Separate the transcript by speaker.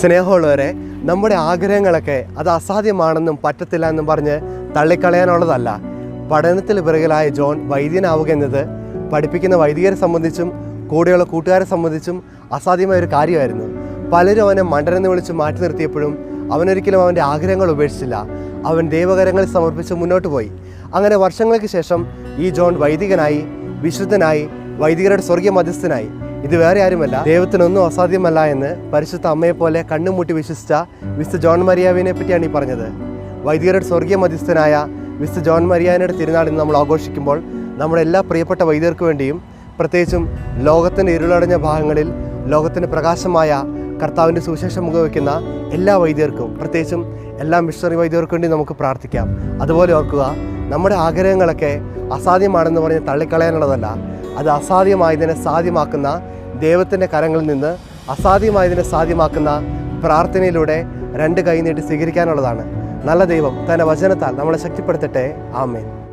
Speaker 1: സ്നേഹമുള്ളവരെ നമ്മുടെ ആഗ്രഹങ്ങളൊക്കെ അത് അസാധ്യമാണെന്നും പറ്റത്തില്ല എന്നും പറഞ്ഞ് തള്ളിക്കളയാനുള്ളതല്ല. പഠനത്തിൽ പിറകിലായ ജോൺ വൈദ്യനാവുക എന്നത് പഠിപ്പിക്കുന്ന വൈദികരെ സംബന്ധിച്ചും കൂടെയുള്ള കൂട്ടുകാരെ സംബന്ധിച്ചും അസാധ്യമായ ഒരു കാര്യമായിരുന്നു. പലരും അവനെ മണ്ടനെന്ന് വിളിച്ച് മാറ്റി നിർത്തിയപ്പോഴും അവനൊരിക്കലും അവന്റെ ആഗ്രഹങ്ങൾ ഉപേക്ഷിച്ചില്ല. അവൻ ദൈവകരങ്ങളിൽ സമർപ്പിച്ച് മുന്നോട്ട് പോയി. അങ്ങനെ വർഷങ്ങൾക്ക് ശേഷം ഈ ജോൺ വൈദികനായി വിശുദ്ധനായി വൈദികരുടെ സ്വർഗീയ മധ്യസ്ഥനായി ഇത് വേറെ ആരുമല്ല ദൈവത്തിനൊന്നും അസാധ്യമല്ല എന്ന് പരിശുദ്ധ അമ്മയെ പോലെ കണ്ണുമുട്ടി വിശ്വസിച്ച വിശുദ്ധ ജോൺ മരിയാവിനെ പറ്റിയാണ് ഈ പറഞ്ഞത്. വൈദികരുടെ സ്വർഗീയ മധ്യസ്ഥനായ വിശുദ്ധ ജോൺ മരിയാനയുടെ തിരുനാൾ ഇന്ന് നമ്മൾ ആഘോഷിക്കുമ്പോൾ നമ്മുടെ എല്ലാ പ്രിയപ്പെട്ട വൈദികർക്ക് വേണ്ടിയും പ്രത്യേകിച്ചും ലോകത്തിന്റെ ഇരുളടഞ്ഞ ഭാഗങ്ങളിൽ ലോകത്തിന്റെ പ്രകാശമായ കർത്താവിന്റെ സുവിശേഷം മുഖവയ്ക്കുന്ന എല്ലാ വൈദികർക്കും പ്രത്യേകിച്ചും എല്ലാ മിഷണറി വൈദികർക്കും വേണ്ടി നമുക്ക് പ്രാർത്ഥിക്കാം. അതുപോലെ ഓർക്കുക നമ്മുടെ ആഗ്രഹങ്ങളൊക്കെ അസാധ്യമാണെന്ന് പറഞ്ഞ് തള്ളിക്കളയാനുള്ളതല്ല. അത് അസാധ്യമായതിനെ സാധ്യമാക്കുന്ന ദൈവത്തിന്റെ കരങ്ങളിൽ നിന്ന് അസാധ്യമായതിനെ സാധ്യമാക്കുന്ന പ്രാർത്ഥനയിലൂടെ രണ്ട് കൈ നീട്ടി സ്വീകരിക്കാനുള്ളതാണ്. നല്ല ദൈവം തന്റെ വചനത്താൽ നമ്മളെ ശക്തിപ്പെടുത്തട്ടെ. ആമേൻ.